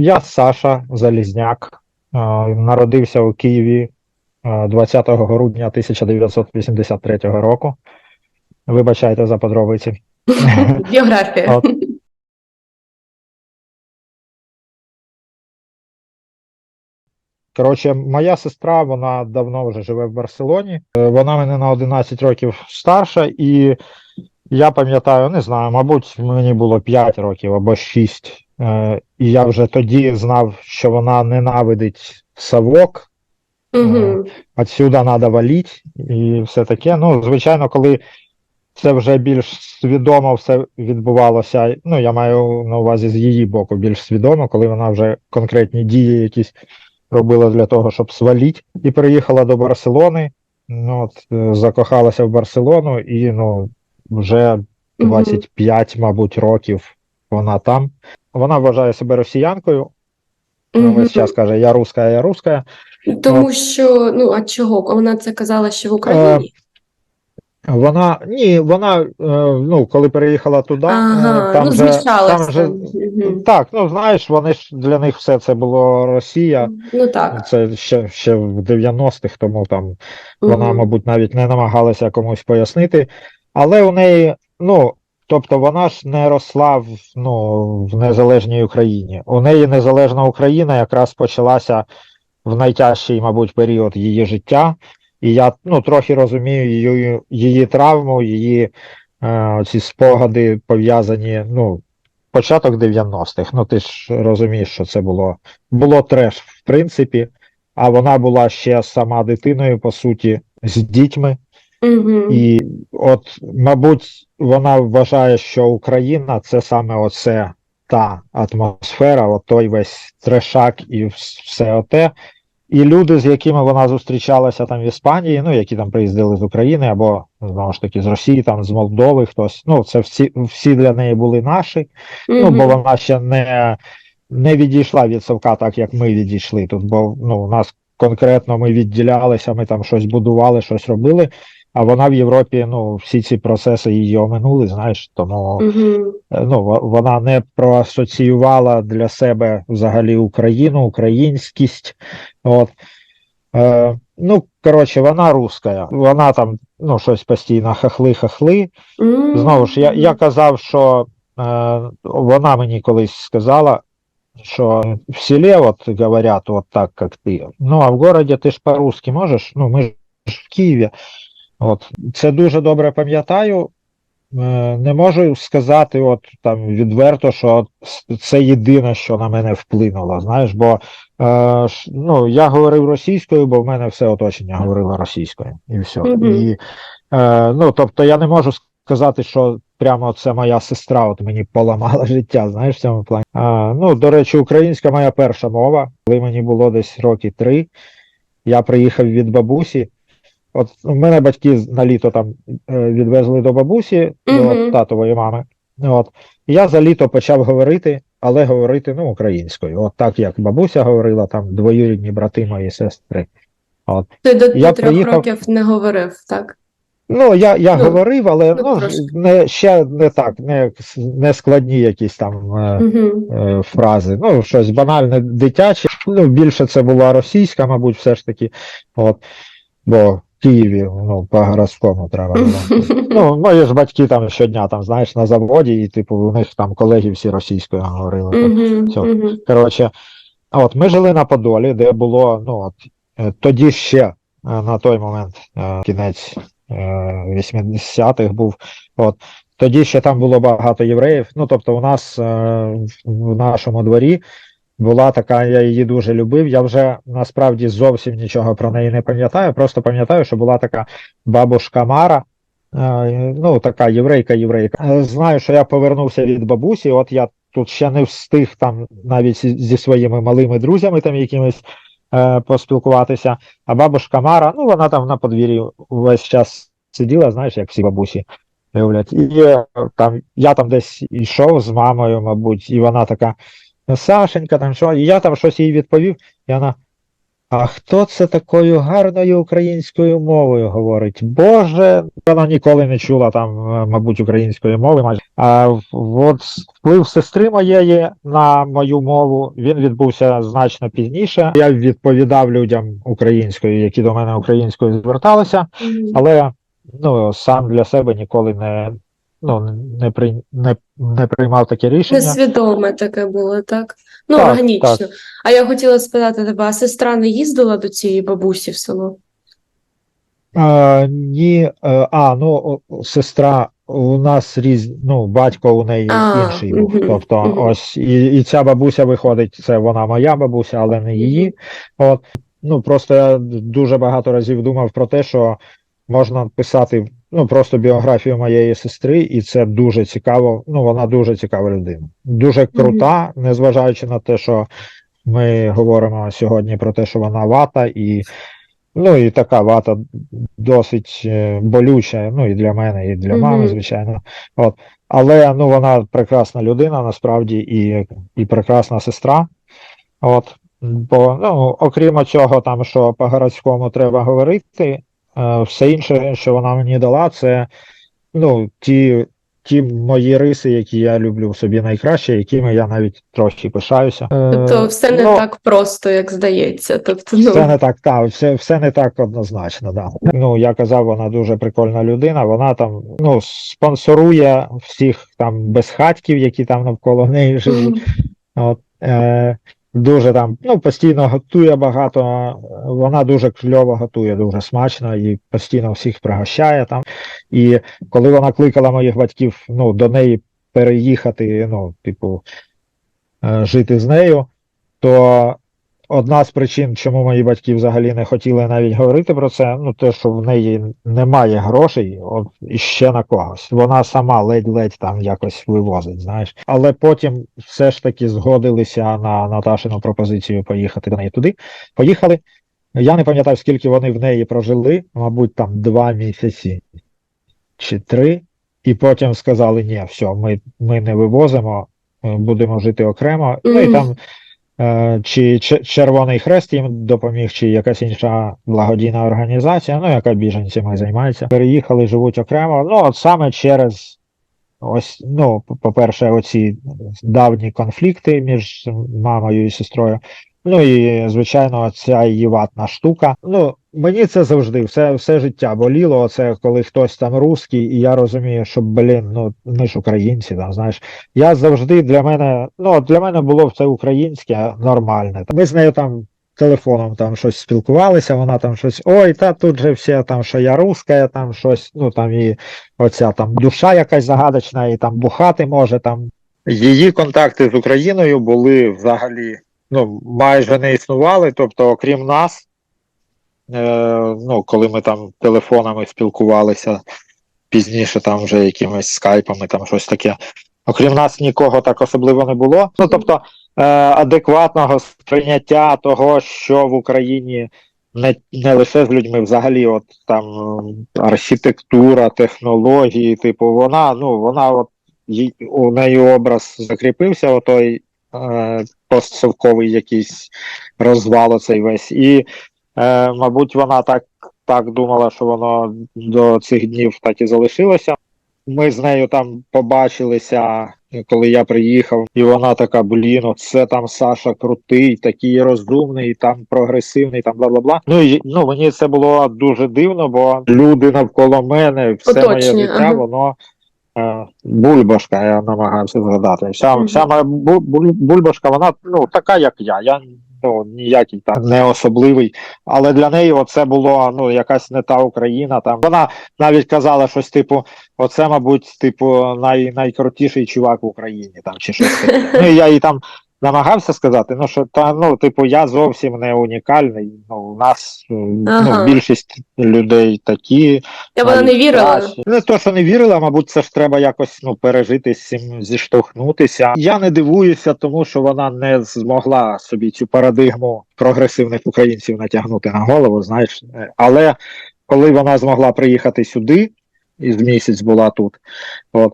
Я Саша Залізняк, народився у Києві е, 20 грудня 1983 року. Вибачайте за подробиці. Біографія. От. Коротше, моя сестра, вона давно вже живе в Барселоні. Е, Вона мене на 11 років старша, і я пам'ятаю, не знаю, мабуть, мені було 5 років або 6. Е, І я вже тоді знав, що вона ненавидить совок, Угу. отсюда треба валити і все таке. Ну, звичайно, коли це вже більш свідомо все відбувалося, ну, я маю на увазі з її боку більш свідомо, коли вона вже конкретні дії якісь робила для того, щоб свалити, і приїхала до Барселони. Ну, от, е, закохалася в Барселону, і ну, вже 25, мабуть, років вона там. Вона вважає себе росіянкою. Ну, Весь час каже, я руска, я руска. Тому що, ну, а чого? Вона це казала ще в Україні? Вона ні, вона е, ну коли переїхала туди, е, Ага, там ну, же, там же там. Мгм. так, ну знаєш, вони ж для них все це було Росія. Ну так. Це ще ще в 90-х, тому там вона, мабуть, навіть не намагалася комусь пояснити. Але у неї, ну тобто, вона ж не росла в ну в незалежній Україні. У неї незалежна Україна якраз почалася в найтяжчий, мабуть, період її життя. І я ну, трохи розумію її, її травму, її е, ці спогади пов'язані, ну, початок 90-х. Ну, ти ж розумієш, що це було, було треш, в принципі, а вона була ще сама дитиною, по суті, з дітьми. Мгм. І от, мабуть, вона вважає, що Україна це саме оце та атмосфера, от той весь трешак і все оте. І люди, з якими вона зустрічалася там в Іспанії, ну які там приїздили з України, або знову ж таки з Росії, там з Молдови, хтось. Ну, це всі, всі для неї були наші. Ну, бо вона ще не, не відійшла від совка, так як ми відійшли тут. Бо ну, у нас конкретно ми відділялися, ми там щось будували, щось робили. А вона в Європі, ну, всі ці процеси її оминули, знаєш, тому е, ну, вона не проасоціювала для себе взагалі Україну, українськість. От. Е, ну, коротше, вона руська. Вона там ну, щось постійно хахли-хахли. Знову ж, я, я казав, що е, вона мені колись сказала, що в селі от говорять вот так, як ти. Ну, а в городі ти ж по-русски можеш, ну, ми ж в Києві. От. Це дуже добре пам'ятаю. Е, Не можу сказати от там відверто, що це єдине, що на мене вплинуло. Знаєш, бо е, ну, я говорив російською, бо в мене все оточення говорило російською, і все. Мгм. І, е, ну, тобто я не можу сказати, що прямо це моя сестра, от мені поламала життя, знаєш, в цьому плані. А, ну, до речі, українська моя перша мова, коли мені було десь роки три, я приїхав від бабусі. От у мене батьки на літо там е, відвезли до бабусі, Мгм. до татової мами. От. Я за літо почав говорити, але говорити ну, українською. От так як бабуся говорила, там двоюрідні брати мої сестри. От. Ти до, Я трьох приїхав- років не говорив, так? Ну, я, я Ну, говорив, але ну, ну, не, ще не так, не, не складні якісь там Угу. е, фрази. Ну, щось банальне дитяче. Ну, більше це була російська, мабуть, все ж таки. От. Бо в Києві ну, по городському треба було. Ну, мої ж батьки там щодня, там, знаєш, на заводі, і типу, у них там колеги всі російською говорили. Мгм, Все. мгм. Коротше, а от ми жили на Подолі, де було, ну от е, тоді ще е, на той момент е, кінець е, 80-х був. От тоді ще там було багато євреїв. Ну тобто, у нас е, в- в нашому дворі була така, я її дуже любив. Я вже насправді зовсім нічого про неї не пам'ятаю. Просто пам'ятаю, що була така бабушка Мара. е, Ну, така єврейка-єврейка. Е, Знаю, що я повернувся від бабусі. От я тут ще не встиг там навіть зі своїми малими друзями там якимись е, поспілкуватися. А бабушка Мара, ну вона там на подвір'ї весь час сиділа, знаєш, як всі бабусі люблять. І там я там десь йшов з мамою, мабуть, і вона така. Сашенька, там що, і я там щось їй відповів, і вона. А хто це такою гарною українською мовою говорить? Боже, вона ніколи не чула там, е, мабуть, української мови. майже. А от вплив сестри моєї на мою мову він відбувся значно пізніше. Я відповідав людям українською, які до мене українською зверталися, але ну сам для себе ніколи не. Ну, не, при, не, не приймав таке рішення. Несвідоме таке було, так? Ну, Так, органічно. так. А я хотіла спитати тебе, а сестра не їздила до цієї бабусі в село? А, ні, е, а, ну, сестра, у нас різ, ну, батько у неї А, інший був. мгм, Тобто, мгм. ось, і, і ця бабуся виходить, це вона моя бабуся, але не її. От, ну, просто я дуже багато разів думав про те, що можна писати, ну, просто біографію моєї сестри, і це дуже цікаво, ну, вона дуже цікава людина. Дуже крута, незважаючи на те, що ми говоримо сьогодні про те, що вона вата, і Ну і така вата досить е, болюча, ну і для мене, і для мами, звичайно. От. Але ну, вона прекрасна людина, насправді, і, і прекрасна сестра. От. Бо, ну, окрім цього, там, що по городському треба говорити, все інше, що вона мені дала, це ну, ті, ті мої риси, які я люблю в собі найкраще, якими я навіть трохи пишаюся. Е, Тобто все не ну, так просто, як здається. Тобто, ну, все не так, так, все, все не так однозначно, да. Ну, я казав, вона дуже прикольна людина. Вона там ну, спонсорує всіх там безхатьків, які там навколо неї живуть. От, е, дуже там, ну, постійно готує багато. Вона дуже кльово готує, дуже смачно і постійно всіх пригощає там. І коли вона кликала моїх батьків ну, до неї переїхати, ну, типу, е, жити з нею, то одна з причин, чому мої батьки взагалі не хотіли навіть говорити про це, ну те, що в неї немає грошей, от іще на когось. Вона сама ледь-ледь там якось вивозить, знаєш. Але потім все ж таки згодилися на Наташину пропозицію поїхати до неї туди. Поїхали. Я не пам'ятаю, скільки вони в неї прожили, мабуть, там два місяці чи три, і потім сказали: ні, все, ми, ми не вивозимо, будемо жити окремо. Ну і там чи Червоний Хрест їм допоміг, чи якась інша благодійна організація, ну, яка біженцями займається. Переїхали, живуть окремо. Ну, от саме через ось, ну, по- по-перше, оці давні конфлікти між мамою і сестрою. Ну і, звичайно, ця її ватна штука. Ну, мені це завжди, все, все життя боліло. Це коли хтось там русський, і я розумію, що, блін, ну ми ж українці, там, знаєш. Я завжди для мене, ну, для мене було це українське нормальне. Ми з нею там телефоном там щось спілкувалися, вона там щось, ой, та тут же все там, що я русська, там щось, ну там і оця там душа якась загадочна, і там бухати може там. Її контакти з Україною були взагалі ну, майже не існували, тобто, окрім нас, ну, коли ми там телефонами спілкувалися пізніше, там вже якимись скайпами, там щось таке. Окрім нас нікого так особливо не було. Ну, тобто, е, адекватного сприйняття того, що в Україні не, не лише з людьми, взагалі, от там архітектура, технології, типу, вона, ну, вона от у неї образ закріпився, отой е, постсовковий якийсь розвал оцей весь. І, е, мабуть, вона так, так думала, що воно до цих днів так і залишилося. Ми з нею там побачилися, коли я приїхав, і вона така: блін, оце там Саша крутий, такий розумний, там прогресивний, там бла бла бла. Ну і ну мені це було дуже дивно, бо люди навколо мене, все моє Оточення, життя, ага. воно. е, Бульбашка, я намагався згадати. Вся, вся моя бу- бульбашка, вона ну така, як я. Я ну ніякий там не особливий. Але для неї оце було ну якась не та Україна. Там вона навіть казала щось типу: оце, мабуть, типу, най, найкрутіший чувак в Україні, там чи щось. Ну я їй там намагався сказати, ну що та ну, типу, я зовсім не унікальний. Ну, у нас е, Ага. ну, більшість людей такі. Я вона не вірила. Не то, що не вірила, мабуть, це ж треба якось ну, пережити з цим, зіштовхнутися. Я не дивуюся, тому що вона не змогла собі цю парадигму прогресивних українців натягнути на голову, знаєш. Е, Але коли вона змогла приїхати сюди, і з місяць була тут, от,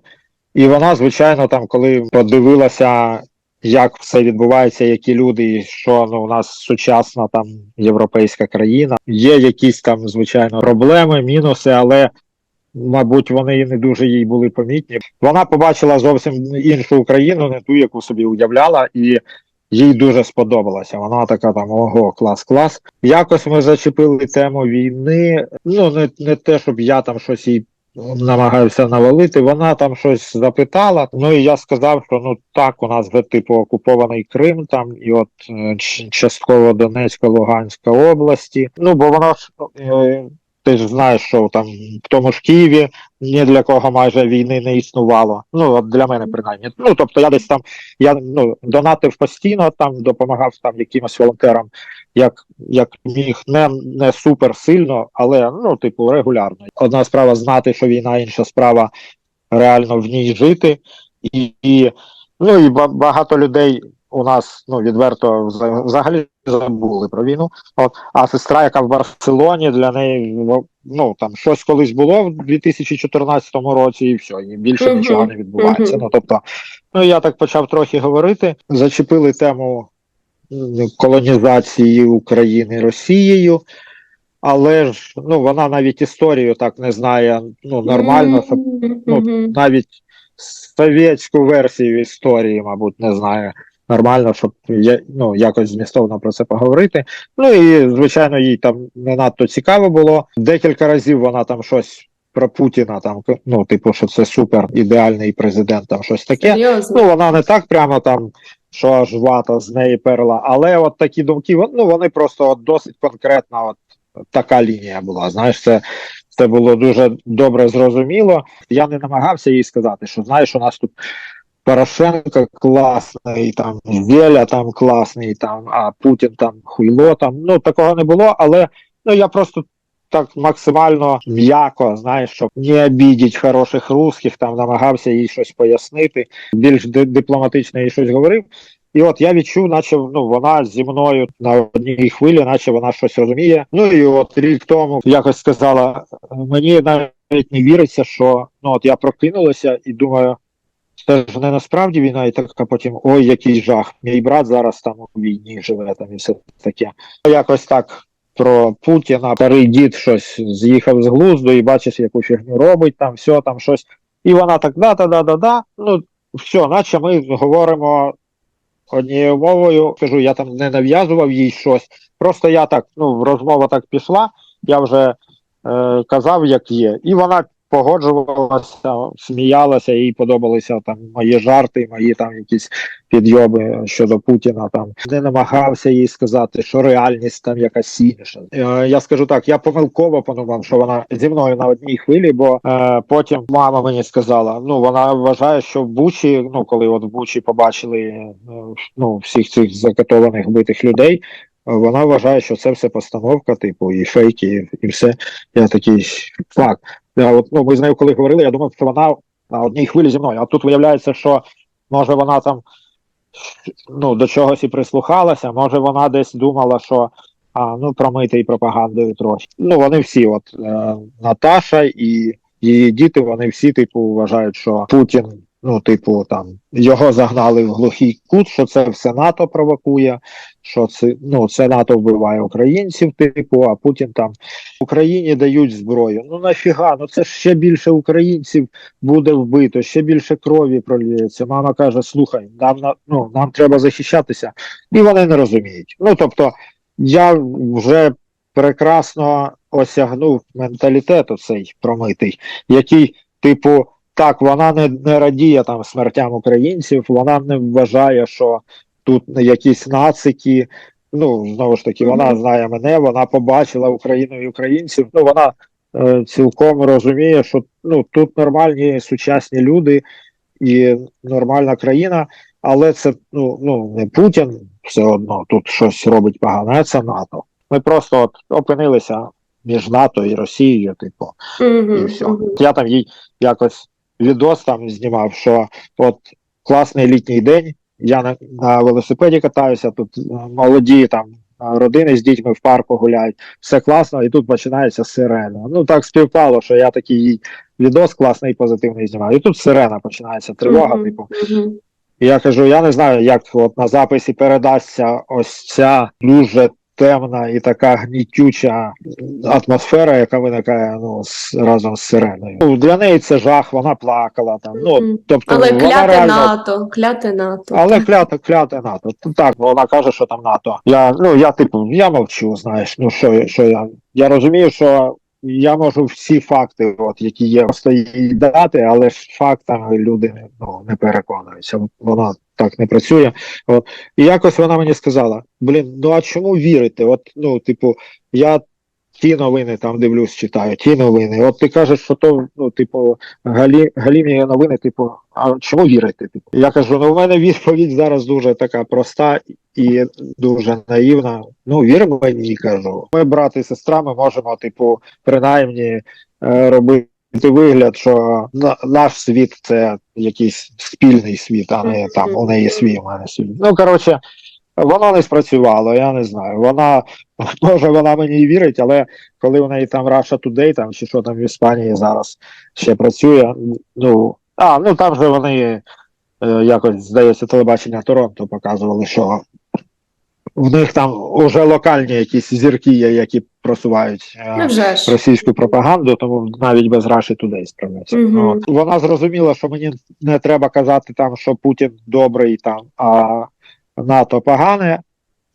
і вона, звичайно, там, коли подивилася як все відбувається, які люди, і що ну, у нас сучасна там європейська країна. Є якісь там, звичайно, проблеми, мінуси, але. Мабуть, вони не дуже їй були помітні. Вона побачила зовсім іншу Україну, не ту, яку собі уявляла, і їй дуже сподобалося. Вона така там ого, клас, клас. Якось ми зачепили тему війни. Ну не, не те, щоб я там щось їй намагався навалити. Вона там щось запитала. Ну і я сказав, що ну так, у нас вже типу окупований Крим, там і от е, частково Донецька, Луганська області. Ну бо воно ж. Ти ж знаєш, що там в тому ж Києві ні для кого майже війни не існувало. Ну от для мене принаймні. Ну тобто я десь там я ну донатив постійно, там допомагав там якимось волонтерам, як, як міг, не, не супер сильно, але ну, типу, регулярно. Одна справа знати, що війна, інша справа реально в ній жити. І, і ну і багато людей у нас ну відверто взагалі забули про війну. От, а сестра, яка в Барселоні, для неї ну, ну там щось колись було в 2014 році, і все, і більше Мгм, нічого не відбувається. мгм. Ну тобто, ну я так почав трохи говорити. Зачепили тему колонізації України Росією. Але ж ну вона навіть історію так не знає ну нормально, щоб ну, навіть совєтську версію історії, мабуть, не знаю нормально, щоб я, ну, якось змістовно про це поговорити. Ну і звичайно, їй там не надто цікаво було. Декілька разів вона там щось про Путіна, там ну, типу, що це супер ідеальний президент, там щось таке. Серйозно? Ну, вона не так прямо там, що аж вата з неї перла, але от такі думки, ну вони просто от досить конкретна, от така лінія була. Знаєш, це, це було дуже добре зрозуміло. Я не намагався їй сказати, що знаєш, у нас тут Порошенко класний, там Зеля там класний, там, а Путін там хуйло там. Ну такого не було, але ну я просто. Так максимально м'яко, знаєш, щоб не обідіть хороших русських, там намагався їй щось пояснити, більш ди- дипломатично їй щось говорив. І от я відчув, наче ну вона зі мною на одній хвилі, наче вона щось розуміє. Ну і от рік тому якось сказала, мені навіть не віриться, що ну от я прокинулася і думаю, це ж не насправді війна, і така потім ой, який жах. Мій брат зараз там у війні живе там і все таке. Якось так про Путіна, старий дід щось з'їхав з глузду і бачиш, яку фігню робить, там все, там щось. І вона так да-да-да-да-да. Ну, все, наче ми говоримо однією мовою. Кажу, я там не нав'язував їй щось. Просто я так, ну, розмова так пішла, я вже е, казав, як є. І вона погоджувалася, сміялася, їй подобалися там мої жарти, мої там якісь підйоби щодо Путіна. Там не намагався їй сказати, що реальність там якась інша. Е, я скажу так, я помилково подумав, що вона зі мною на одній хвилі, бо е, потім мама мені сказала: ну вона вважає, що в Бучі, ну коли от в Бучі побачили е, ну всіх цих закатованих битих людей. Вона вважає, що це все постановка, типу, і фейки, і все. Я такий факт. Я от, ну, ми з нею коли говорили, я думав, що вона на одній хвилі зі мною. А тут виявляється, що може вона там ну, до чогось і прислухалася, може вона десь думала, що а, ну, промити і пропагандою трохи. Ну, вони всі, от е, Наташа і її діти, вони всі, типу, вважають, що Путін, ну, типу, там його загнали в глухий кут, що це все НАТО провокує, що це ну це НАТО вбиває українців, типу, а Путін там Україні дають зброю. Ну нафіга? Ну це ж ще більше українців буде вбито, ще більше крові проліється. Мама каже: слухай, нам на ну нам треба захищатися, і вони не розуміють. Ну тобто, я вже прекрасно осягнув менталітет оцей промитий, який, типу. Так, вона не, не радіє там смертям українців, вона не вважає, що тут якісь нацики. Ну, знову ж таки, вона знає мене, вона побачила Україну і українців. Ну, вона е, цілком розуміє, що ну, тут нормальні сучасні люди і нормальна країна, але це ну, ну, не Путін все одно тут щось робить погане, це НАТО. Ми просто от опинилися між НАТО і Росією, типу і все. Я там їй якось відос там знімав, що от класний літній день, я на, на велосипеді катаюся, тут е, молоді там е, родини з дітьми в парку гуляють, все класно, і тут починається сирена. Ну так співпало, що я такий відос класний і позитивний знімав. І тут сирена починається, тривога, типу. мгм. І я кажу, я не знаю, як от на записі передасться ось ця дуже темна і така гнітюча атмосфера, яка виникає ну, з, разом з сиреною. Ну, для неї це жах, вона плакала там. Ну, тобто, Але вона кляти реально... НАТО, кляти НАТО. Але кляти, кляти НАТО. Ну, Так, вона каже, що там НАТО. Я, ну, я типу, я мовчу, знаєш, ну що, що я. Я розумію, що я можу всі факти, от, які є, їй дати, але ж фактами люди ну, не переконуються. Вона так не працює. От. І якось вона мені сказала: блін, ну а чому вірити? От, ну, типу, я ті новини там дивлюсь, читаю, ті новини. От ти кажеш, що то, ну, типу, галі, галімі новини, типу, а чому вірити? Типу? Я кажу, ну в мене відповідь зараз дуже така проста і дуже наївна. Ну, вір мені, кажу. Ми, брат і сестра, ми можемо, типу, принаймні е, робити вигляд, що на, наш світ це якийсь спільний світ, а не там у неї свій, у мене свій. Ну, коротше, воно не спрацювало, я не знаю. Вона, може, вона мені вірить, але коли у неї там Russia Today, там чи що там в Іспанії зараз ще працює, ну, а, ну там же вони е, якось, здається, телебачення Торонто показували, що в них там уже локальні якісь зірки є, які просувають е, російську пропаганду, тому навіть без Russia Today справляться. От. Вона зрозуміла, що мені не треба казати там, що Путін добрий там, а НАТО погане,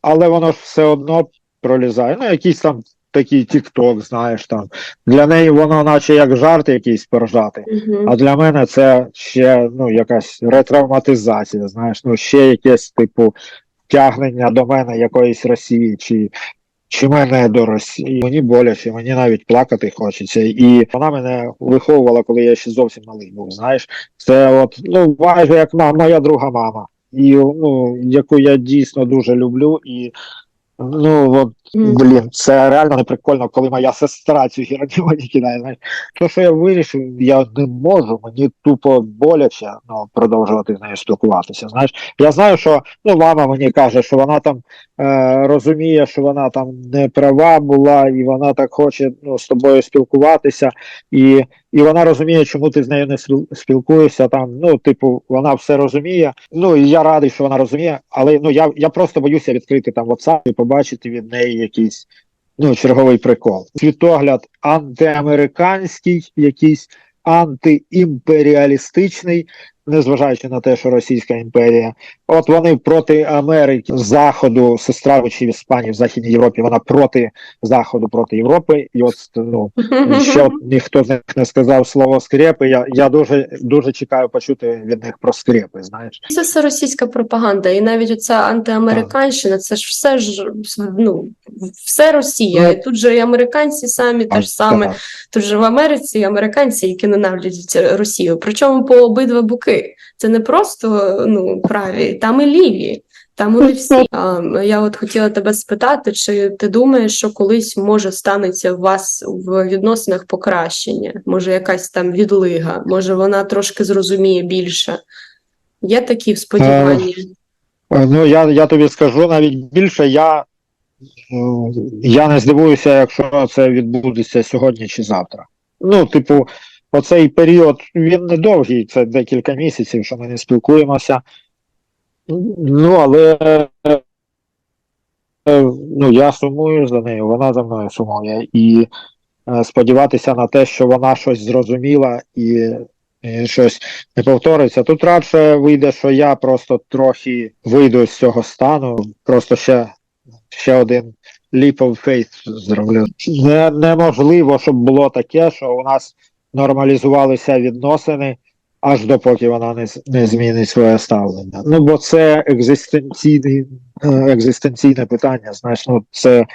але воно ж все одно пролізає. Ну, якийсь там такий тік-ток, знаєш там. Для неї воно наче як жарт якийсь поржати. Мгм. А для мене це ще ну, якась ретравматизація, знаєш, ну ще якесь типу тягнення до мене якоїсь Росії, чи, чи мене до Росії. Мені боляче, мені навіть плакати хочеться. І вона мене виховувала, коли я ще зовсім малий був. Знаєш, це от ну майже як моя друга мама, і ну яку я дійсно дуже люблю, і ну от Блін, це реально не прикольно, коли моя сестра цю херню мені кидає. Знаєш. То, що я вирішив, я не можу, мені тупо боляче ну, продовжувати з нею спілкуватися. Знаєш, я знаю, що ну, мама мені каже, що вона там е, розуміє, що вона там не права була, і вона так хоче ну, з тобою спілкуватися, і, і вона розуміє, чому ти з нею не спіл- спілкуєшся. Там, ну, типу, вона все розуміє. Ну і я радий, що вона розуміє, але ну я, я просто боюся відкрити там WhatsApp і побачити від неї якийсь ну, черговий прикол. Світогляд антиамериканський, якийсь антиімперіалістичний, незважаючи на те, що Російська імперія. От вони проти Америки, Заходу, сестра чи в Іспанії, в Західній Європі, вона проти Заходу, проти Європи. І от ну, ще ніхто з них не сказав слово скрепи. Я, я дуже дуже чекаю почути від них про скрепи. Знаєш, Це все російська пропаганда, і навіть оця антиамериканщина, це ж все ж ну, все Росія. Ну, І тут же і американці самі те ж саме. Тут же в Америці і американці, які ненавидять Росію. Причому по обидва боки. Це не просто ну, праві, там і ліві. Там вони всі. А, я от хотіла тебе спитати, чи ти думаєш, що колись може станеться у вас в відносинах покращення? Може, якась там відлига, може вона трошки зрозуміє більше? Є такі сподівання? Е, Ну, я, я тобі скажу навіть більше, я, я не здивуюся, якщо це відбудеться сьогодні чи завтра. Ну, типу, оцей період він не довгий, це декілька місяців, що ми не спілкуємося. Ну, але е, ну, я сумую за нею, вона за мною сумує. І е, сподіватися на те, що вона щось зрозуміла і, і щось не повториться. Тут радше вийде, що я просто трохи вийду з цього стану, просто ще, ще один leap of faith зроблю. Не, неможливо, щоб було таке, що у нас нормалізувалися відносини. Аж допоки вона не, не змінить своє ставлення. Ну, бо це екзистенційне, екзистенційне питання. Знаєш, ну це,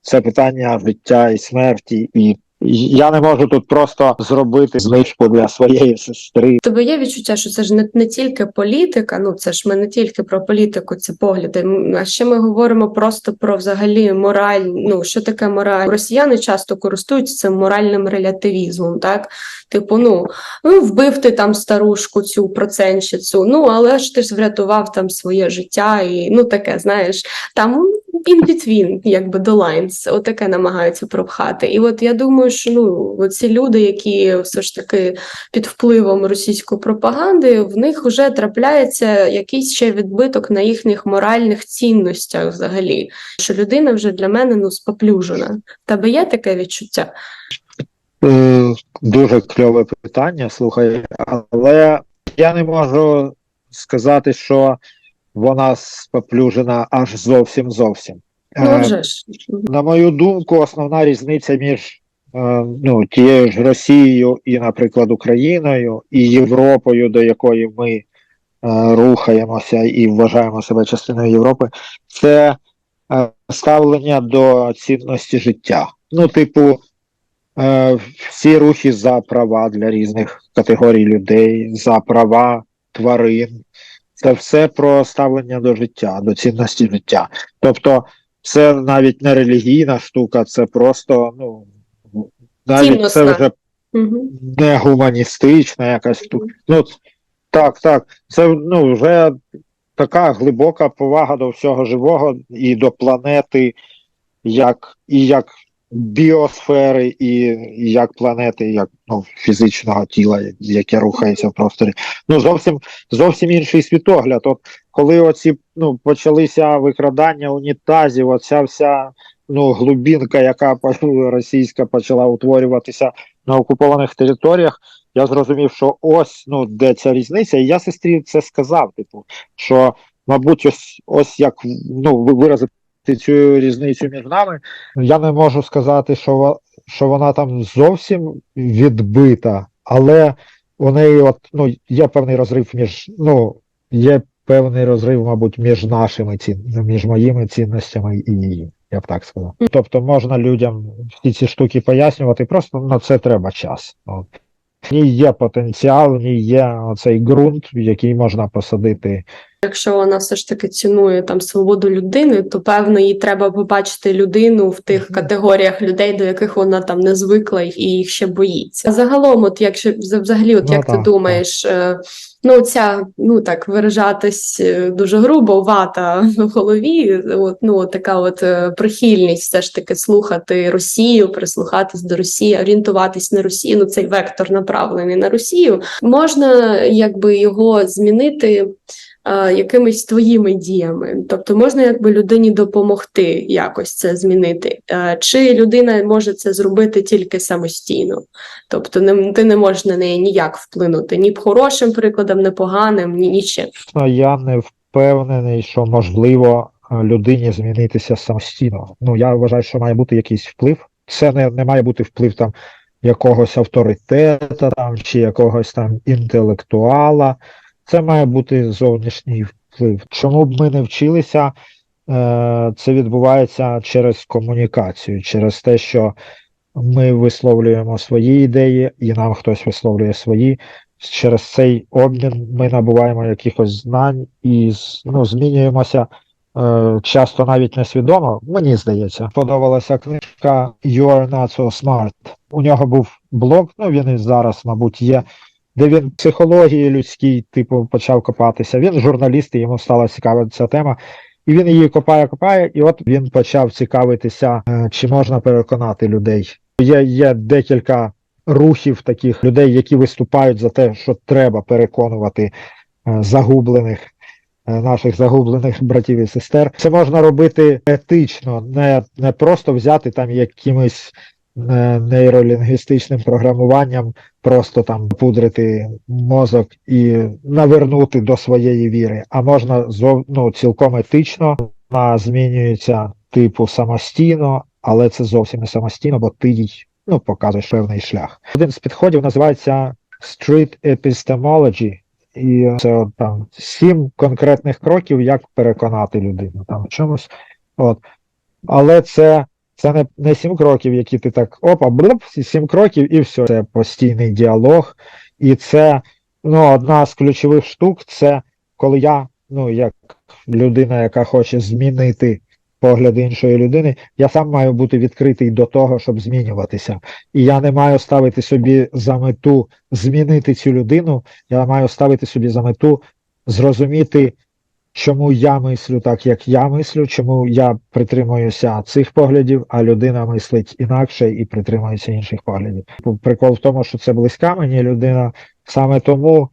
це питання життя і смерті, і я не можу тут просто зробити знижку для своєї сестри. Тебе є відчуття, що це ж не, не тільки політика, ну це ж ми не тільки про політику, це погляди. А ще ми говоримо просто про взагалі мораль. Ну що таке мораль? Росіяни часто користуються цим моральним релятивізмом, так? Типу, ну, ну вбив ти там старушку, цю процентщицю, ну але ж ти ж врятував там своє життя, і ну таке, знаєш, там in between, якби до lines, отаке намагаються пропхати. І от я думаю, що ну ці люди, які все ж таки під впливом російської пропаганди, в них вже трапляється якийсь ще відбиток на їхніх моральних цінностях взагалі. Що людина вже для мене ну споплюжена. Тебе є таке відчуття? Е, Дуже кльове питання, слухай, але я не можу сказати, що вона споплюжена аж зовсім зовсім. Ну, Е. Мгм. На мою думку, основна різниця між е, ну, тією ж Росією і, наприклад, Україною і Європою, до якої ми е, рухаємося і вважаємо себе частиною Європи, це е, ставлення до цінності життя. Ну, типу, е, всі рухи за права для різних категорій людей, за права тварин. Це все про ставлення до життя, до цінності життя. Тобто, це навіть не релігійна штука, це просто, ну, навіть Цінностна. це вже Мгм. не гуманістична якась штука. Ну, так, так. Це ну, вже така глибока повага до всього живого і до планети, як, і як біосфери, і, як планети, як ну, фізичного тіла, яке рухається в просторі. Ну, зовсім, зовсім інший світогляд. От коли оці ну, почалися викрадання унітазів, оця вся ну, глубінка, яка російська почала утворюватися на окупованих територіях, я зрозумів, що ось ну де ця різниця, і я сестрі це сказав. Типу, що, мабуть, ось ось як ну ви- виразити цю різницю між нами. Я не можу сказати, що, що вона там зовсім відбита, але у неї от, ну, є певний розрив між, ну, є певний розрив, мабуть, між нашими цін, між моїми цінностями і її. Я б так сказав. Тобто можна людям всі ці штуки пояснювати, просто на це треба час. От. В ній є потенціал, в ній є оцей ґрунт, в який можна посадити. Якщо вона все ж таки цінує там свободу людини, то певно їй треба побачити людину в тих категоріях людей, до яких вона там не звикла і їх ще боїться. Загалом, от якщо взагалі, от Ну, як ти так, думаєш, е, ну ця ну так виражатись е, дуже грубо, вата в голові, от ну от така от е, прихильність, все ж таки слухати Росію, прислухатись до Росії, орієнтуватись на Росію. Ну цей вектор направлений на Росію. Можна якби його змінити е, якимись твоїми діями. Тобто можна якби людині допомогти якось це змінити. Е, Чи людина може це зробити тільки самостійно? Тобто не, ти не можеш на неї ніяк вплинути ні хорошим прикладом, ні поганим, ні нічим. Я не впевнений, що можливо е, людині змінитися самостійно. Ну, я вважаю, що має бути якийсь вплив. Це не, не має бути вплив там якогось авторитета там, чи якогось там інтелектуала. Це має бути зовнішній вплив. Чому б ми не вчилися? Е, Це відбувається через комунікацію, через те, що ми висловлюємо свої ідеї, і нам хтось висловлює свої. Через цей обмін ми набуваємо якихось знань і ну, змінюємося е, часто навіть несвідомо. Мені здається, подобалася книжка You are not so smart. У нього був блог, ну він і зараз, мабуть, є, де він психології людській, типу, почав копатися. Він журналіст, і йому стала цікава ця тема. І він її копає, копає, і от він почав цікавитися, е, чи можна переконати людей. Є, є декілька рухів таких людей, які виступають за те, що треба переконувати е, загублених, е, наших загублених братів і сестер. Це можна робити етично, не, не просто взяти там якимось нейролінгвістичним програмуванням, просто там пудрити мозок і навернути до своєї віри. А можна зов, ну, цілком етично, вона змінюється типу самостійно, але це зовсім не самостійно, бо ти їй ну, показуєш певний шлях. Один з підходів називається Street Epistemology, і це там сім конкретних кроків, як переконати людину там чомусь. От. Але це, це не, не сім кроків, які ти так опа, блоп, сім кроків, і все. Це постійний діалог. І це ну, одна з ключових штук, це коли я, ну, як людина, яка хоче змінити погляди іншої людини, я сам маю бути відкритий до того, щоб змінюватися. І я не маю ставити собі за мету змінити цю людину, я маю ставити собі за мету зрозуміти, чому я мислю так, як я мислю, чому я притримуюся цих поглядів, а людина мислить інакше і притримується інших поглядів. Прикол в тому, що це близька мені людина, саме тому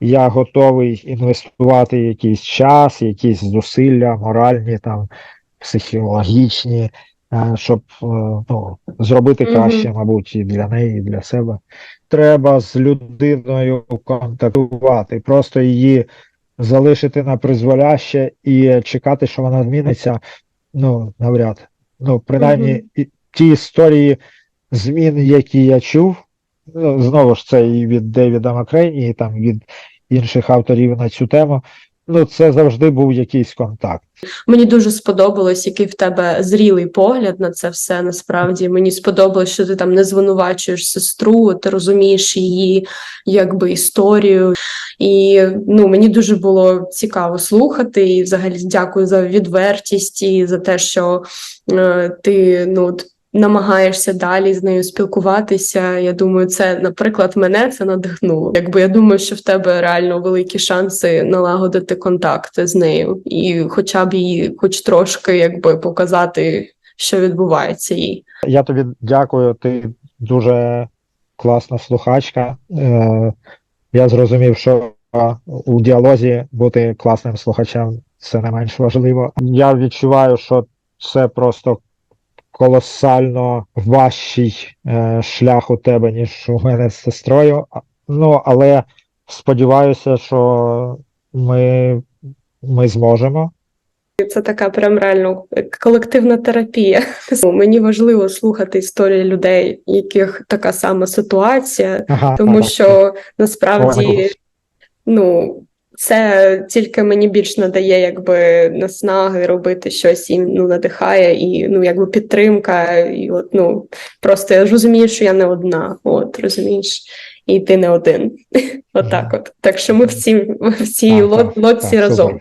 я готовий інвестувати якийсь час, якісь зусилля, моральні, там, психологічні, е, щоб е, ну, зробити краще, мабуть, і для неї, і для себе. Треба з людиною контактувати, просто її залишити на призволяще і чекати, що вона зміниться. Ну, навряд. Ну, принаймні, Мгм. і ті історії змін, які я чув, ну, знову ж це і від Девіда Макрейні, і там від інших авторів на цю тему. Ну, це завжди був якийсь контакт. Мені дуже сподобалось, який в тебе зрілий погляд на це все. Насправді мені сподобалось, що ти там не звинувачуєш сестру, ти розумієш її якби історію. І ну мені дуже було цікаво слухати. І взагалі дякую за відвертість і за те, що е, ти ну. Намагаєшся далі з нею спілкуватися. Я думаю, це, наприклад, мене це надихнуло. Якби я думаю, що в тебе реально великі шанси налагодити контакти з нею, і хоча б їй, хоч трошки, якби показати, що відбувається їй. Я тобі дякую, ти дуже класна слухачка. Е, я зрозумів, що у діалозі бути класним слухачем це не менш важливо. Я відчуваю, що це просто колосально важчий е, шлях у тебе, ніж у мене з сестрою. Ну, але сподіваюся, що ми, ми зможемо. Це така прям реально колективна терапія. Мені важливо слухати історії людей, яких така сама ситуація, Ага, тому так. що насправді ну. Це тільки мені більш надає якби наснаги робити щось і ну надихає, і ну якби підтримка. І от ну просто я розумію, що я не одна. От розумієш, і ти не один. Отак, от. Так що ми в цій в цій Так, лод- так, лодці разом.